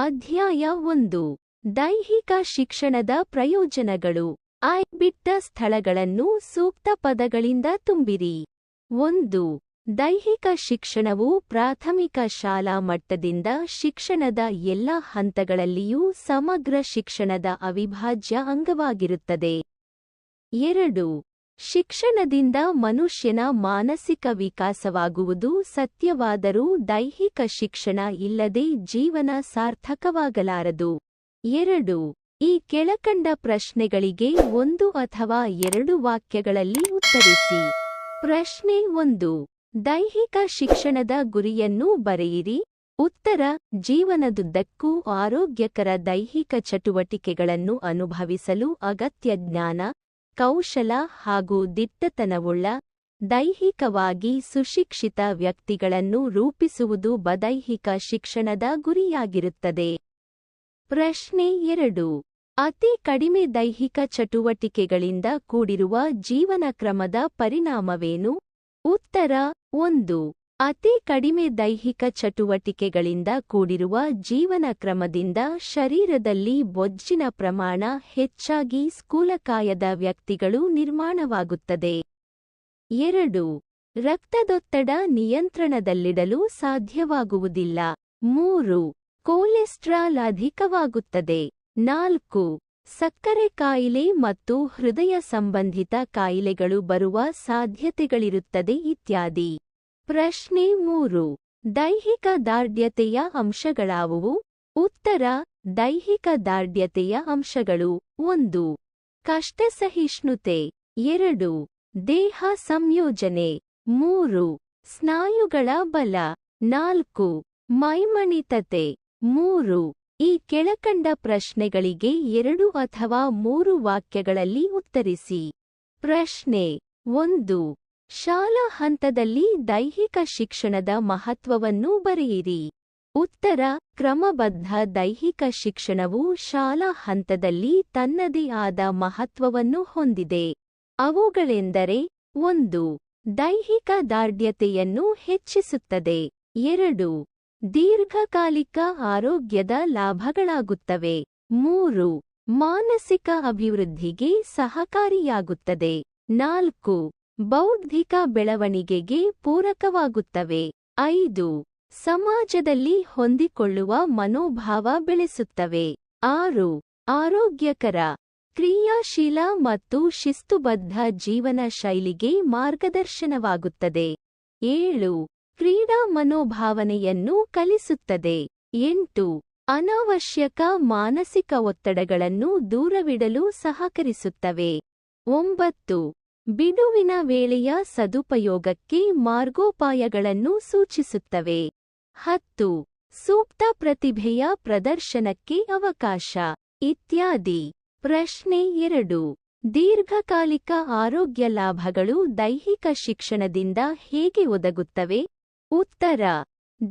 ಅಧ್ಯಾಯ ಒಂದು. ದೈಹಿಕ ಶಿಕ್ಷಣದ ಪ್ರಯೋಜನಗಳು. ಆಯ್ಬಿಟ್ಟ ಸ್ಥಳಗಳನ್ನು ಸೂಕ್ತ ಪದಗಳಿಂದ ತುಂಬಿರಿ. ಒಂದು. ದೈಹಿಕ ಶಿಕ್ಷಣವು ಪ್ರಾಥಮಿಕ ಶಾಲಾ ಮಟ್ಟದಿಂದ ಶಿಕ್ಷಣದ ಎಲ್ಲ ಹಂತಗಳಲ್ಲಿಯೂ ಸಮಗ್ರ ಶಿಕ್ಷಣದ ಅವಿಭಾಜ್ಯ ಅಂಗವಾಗಿರುತ್ತದೆ. ಎರಡು. ಶಿಕ್ಷಣದಿಂದ ಮನುಷ್ಯನ ಮಾನಸಿಕ ವಿಕಾಸವಾಗುವುದು ಸತ್ಯವಾದರೂ ದೈಹಿಕ ಶಿಕ್ಷಣ ಇಲ್ಲದೆ ಜೀವನ ಸಾರ್ಥಕವಾಗಲಾರದು. ಎರಡು, ಈ ಕೆಳಕಂಡ ಪ್ರಶ್ನೆಗಳಿಗೆ ಒಂದು ಅಥವಾ ಎರಡು ವಾಕ್ಯಗಳಲ್ಲಿ ಉತ್ತರಿಸಿ. ಪ್ರಶ್ನೆ ಒಂದು, ದೈಹಿಕ ಶಿಕ್ಷಣದ ಗುರಿಯನ್ನು ಬರೆಯಿರಿ. ಉತ್ತರ, ಜೀವನದುದ್ದಕ್ಕೂ ಆರೋಗ್ಯಕರ ದೈಹಿಕ ಚಟುವಟಿಕೆಗಳನ್ನು ಅನುಭವಿಸಲು ಅಗತ್ಯ ಜ್ಞಾನ. ಕೌಶಲ ಹಾಗೂ ದಿಟ್ಟತನವುಳ್ಳ, ದೈಹಿಕವಾಗಿ ಸುಶಿಕ್ಷಿತ ವ್ಯಕ್ತಿಗಳನ್ನು ರೂಪಿಸುವುದು ಬದೈಹಿಕ ಶಿಕ್ಷಣದ ಗುರಿಯಾಗಿರುತ್ತದೆ. ಪ್ರಶ್ನೆ ಎರಡು. ಅತಿ ಕಡಿಮೆ ದೈಹಿಕ ಚಟುವಟಿಕೆಗಳಿಂದ ಕೂಡಿರುವ ಜೀವನಕ್ರಮದ ಪರಿಣಾಮವೇನು? ಉತ್ತರ, ಒಂದು. ಅತಿ ಕಡಿಮೆ ದೈಹಿಕ ಚಟುವಟಿಕೆಗಳಿಂದ ಕೂಡಿರುವ ಜೀವನ ಕ್ರಮದಿಂದ ಶರೀರದಲ್ಲಿ ಬೊಜ್ಜಿನ ಪ್ರಮಾಣ ಹೆಚ್ಚಾಗಿ ಸ್ಕೂಲಕಾಯದ ವ್ಯಕ್ತಿಗಳು ನಿರ್ಮಾಣವಾಗುತ್ತದೆ. ಎರಡು. ರಕ್ತದೊತ್ತಡ ನಿಯಂತ್ರಣದಲ್ಲಿಡಲು ಸಾಧ್ಯವಾಗುವುದಿಲ್ಲ. ಮೂರು. ಕೊಲೆಸ್ಟ್ರಾಲ್ ಅಧಿಕವಾಗುತ್ತದೆ. ನಾಲ್ಕು. ಸಕ್ಕರೆ ಕಾಯಿಲೆ ಮತ್ತು ಹೃದಯ ಸಂಬಂಧಿತ ಕಾಯಿಲೆಗಳು ಬರುವ ಸಾಧ್ಯತೆಗಳಿರುತ್ತದೆ ಇತ್ಯಾದಿ. ಪ್ರಶ್ನೆ ಮೂರು. ದೈಹಿಕ ದಾರ್ಢ್ಯತೆಯ ಅಂಶಗಳಾವುವು? ಉತ್ತರ, ದೈಹಿಕ ದಾರ್ಢ್ಯತೆಯ ಅಂಶಗಳು. ಒಂದು. ಕಷ್ಟಸಹಿಷ್ಣುತೆ. ಎರಡು. ದೇಹ ಸಂಯೋಜನೆ. ಮೂರು. ಸ್ನಾಯುಗಳ ಬಲ. ನಾಲ್ಕು. ಮೈಮಣಿತತೆ. ಮೂರು. ಈ ಕೆಳಕಂಡ ಪ್ರಶ್ನೆಗಳಿಗೆ ಎರಡು ಅಥವಾ ಮೂರು ವಾಕ್ಯಗಳಲ್ಲಿ ಉತ್ತರಿಸಿ. ಪ್ರಶ್ನೆ ಒಂದು. ಶಾಲಾ ಹಂತದಲ್ಲಿ ದೈಹಿಕ ಶಿಕ್ಷಣದ ಮಹತ್ವವನ್ನು ಬರೆಯಿರಿ. ಉತ್ತರ, ಕ್ರಮಬದ್ಧ ದೈಹಿಕ ಶಿಕ್ಷಣವು ಶಾಲಾ ಹಂತದಲ್ಲಿ ತನ್ನದೇ ಆದ ಮಹತ್ವವನ್ನು ಹೊಂದಿದೆ. ಅವುಗಳೆಂದರೆ, ಒಂದು, ದೈಹಿಕ ದಾರ್ಢ್ಯತೆಯನ್ನು ಹೆಚ್ಚಿಸುತ್ತದೆ. ಎರಡು, ದೀರ್ಘಕಾಲಿಕ ಆರೋಗ್ಯದ ಲಾಭಗಳಾಗುತ್ತವೆ. ಮೂರು, ಮಾನಸಿಕ ಅಭಿವೃದ್ಧಿಗೆ ಸಹಕಾರಿಯಾಗುತ್ತದೆ. ನಾಲ್ಕು ಬೌದ್ಧಿಕ ಬೆಳವಣಿಗೆಗೆ ಪೂರಕವಾಗುತ್ತವೆ. ಐದು. ಸಮಾಜದಲ್ಲಿ ಹೊಂದಿಕೊಳ್ಳುವ ಮನೋಭಾವ ಬೆಳೆಸುತ್ತವೆ. ಆರು. ಆರೋಗ್ಯಕರ, ಕ್ರಿಯಾಶೀಲ ಮತ್ತು ಶಿಸ್ತುಬದ್ಧ ಜೀವನ ಶೈಲಿಗೆ ಮಾರ್ಗದರ್ಶನವಾಗುತ್ತದೆ. ಏಳು. ಕ್ರೀಡಾ ಮನೋಭಾವನೆಯನ್ನು ಕಲಿಸುತ್ತದೆ. ಎಂಟು. ಅನಾವಶ್ಯಕ ಮಾನಸಿಕ ಒತ್ತಡಗಳನ್ನು ದೂರವಿಡಲು ಸಹಕರಿಸುತ್ತವೆ. ಒಂಬತ್ತು. ಬಿಡುವಿನ ವೇಳೆಯ ಸದುಪಯೋಗಕ್ಕೆ ಮಾರ್ಗೋಪಾಯಗಳನ್ನು ಸೂಚಿಸುತ್ತವೆ. ಹತ್ತು. ಸೂಕ್ತ ಪ್ರತಿಭೆಯ ಪ್ರದರ್ಶನಕ್ಕೆ ಅವಕಾಶ. ಇತ್ಯಾದಿ. ಪ್ರಶ್ನೆ ಎರಡು. ದೀರ್ಘಕಾಲಿಕ ಆರೋಗ್ಯ ಲಾಭಗಳು ದೈಹಿಕ ಶಿಕ್ಷಣದಿಂದ ಹೇಗೆ ಒದಗುತ್ತವೆ? ಉತ್ತರ.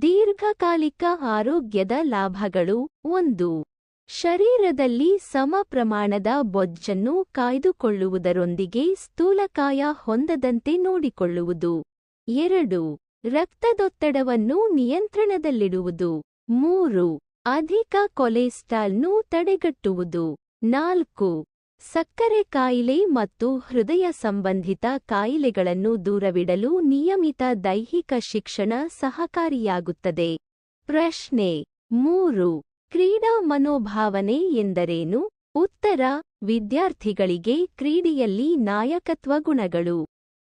ದೀರ್ಘಕಾಲಿಕ ಆರೋಗ್ಯದ ಲಾಭಗಳು ಒಂದು. ಶರೀರದಲ್ಲಿ ಸಮ ಪ್ರಮಾಣದ ಬೊಜ್ಜನ್ನು ಕಾಯ್ದುಕೊಳ್ಳುವುದರೊಂದಿಗೆ ಸ್ಥೂಲಕಾಯ ಹೊಂದದಂತೆ ನೋಡಿಕೊಳ್ಳುವುದು. ಎರಡು, ರಕ್ತದೊತ್ತಡವನ್ನು ನಿಯಂತ್ರಣದಲ್ಲಿಡುವುದು. ಮೂರು, ಅಧಿಕ ಕೊಲೆಸ್ಟ್ರಾಲ್ನು ತಡೆಗಟ್ಟುವುದು. ನಾಲ್ಕು, ಸಕ್ಕರೆ ಕಾಯಿಲೆ ಮತ್ತು ಹೃದಯ ಸಂಬಂಧಿತ ಕಾಯಿಲೆಗಳನ್ನು ದೂರವಿಡಲು ನಿಯಮಿತ ದೈಹಿಕ ಶಿಕ್ಷಣ ಸಹಕಾರಿಯಾಗುತ್ತದೆ. ಪ್ರಶ್ನೆ, ಮೂರು ಕ್ರೀಡಾ ಮನೋಭಾವನೆ ಎಂದರೇನು? ಉತ್ತರ, ವಿದ್ಯಾರ್ಥಿಗಳಿಗೆ ಕ್ರೀಡೆಯಲ್ಲಿ ನಾಯಕತ್ವ ಗುಣಗಳು.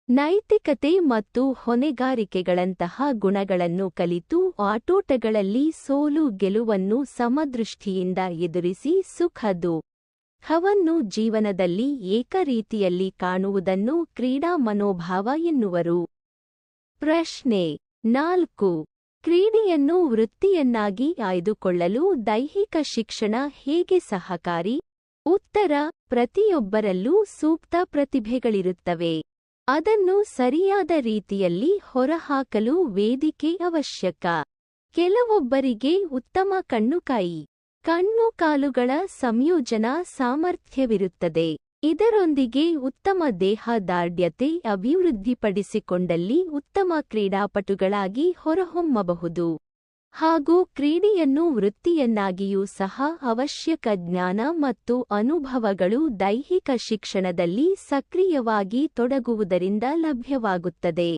ನೈತಿಕತೆ ಮತ್ತು ಹೊಣೆಗಾರಿಕೆಗಳಂತಹ ಗುಣಗಳನ್ನು ಕಲಿತು ಆಟೋಟಗಳಲ್ಲಿ ಸೋಲು ಗೆಲುವನ್ನು ಸಮದೃಷ್ಟಿಯಿಂದ ಎದುರಿಸಿ ಸುಖದು ಹವನ್ನು ಜೀವನದಲ್ಲಿ ಏಕರೀತಿಯಲ್ಲಿ ಕಾಣುವುದನ್ನು ಕ್ರೀಡಾ ಮನೋಭಾವ ಎನ್ನುವರು. ಪ್ರಶ್ನೆ ನಾಲ್ಕು. ಕ್ರೀಡೆಯನ್ನು ವೃತ್ತಿಯನ್ನಾಗಿ ಆಯ್ದುಕೊಳ್ಳಲು ದೈಹಿಕ ಶಿಕ್ಷಣ ಹೇಗೆ ಸಹಕಾರಿ? ಉತ್ತರ, ಪ್ರತಿಯೊಬ್ಬರಲ್ಲೂ ಸೂಕ್ತ ಪ್ರತಿಭೆಗಳಿರುತ್ತವೆ. ಅದನ್ನು ಸರಿಯಾದ ರೀತಿಯಲ್ಲಿ ಹೊರಹಾಕಲು ವೇದಿಕೆ ಅವಶ್ಯಕ. ಕೆಲವೊಬ್ಬರಿಗೆ ಉತ್ತಮ ಕಣ್ಣುಕಾಯಿ, ಕಣ್ಣು ಕಾಲುಗಳ ಸಂಯೋಜನಾ ಸಾಮರ್ಥ್ಯವಿರುತ್ತದೆ. ಇದರೊಂದಿಗೆ ಉತ್ತಮ ದೇಹ ದಾರ್ಢ್ಯತೆ ಅಭಿವೃದ್ಧಿಪಡಿಸಿಕೊಂಡಲ್ಲಿ ಉತ್ತಮ ಕ್ರೀಡಾಪಟುಗಳಾಗಿ ಹೊರಹೊಮ್ಮಬಹುದು. ಹಾಗೂ ಕ್ರೀಡೆಯನ್ನು ವೃತ್ತಿಯನ್ನಾಗಿಯೂ ಸಹ ಅವಶ್ಯಕ ಜ್ಞಾನ ಮತ್ತು ಅನುಭವಗಳು ದೈಹಿಕ ಶಿಕ್ಷಣದಲ್ಲಿ ಸಕ್ರಿಯವಾಗಿ ತೊಡಗುವುದರಿಂದ ಲಭ್ಯವಾಗುತ್ತದೆ.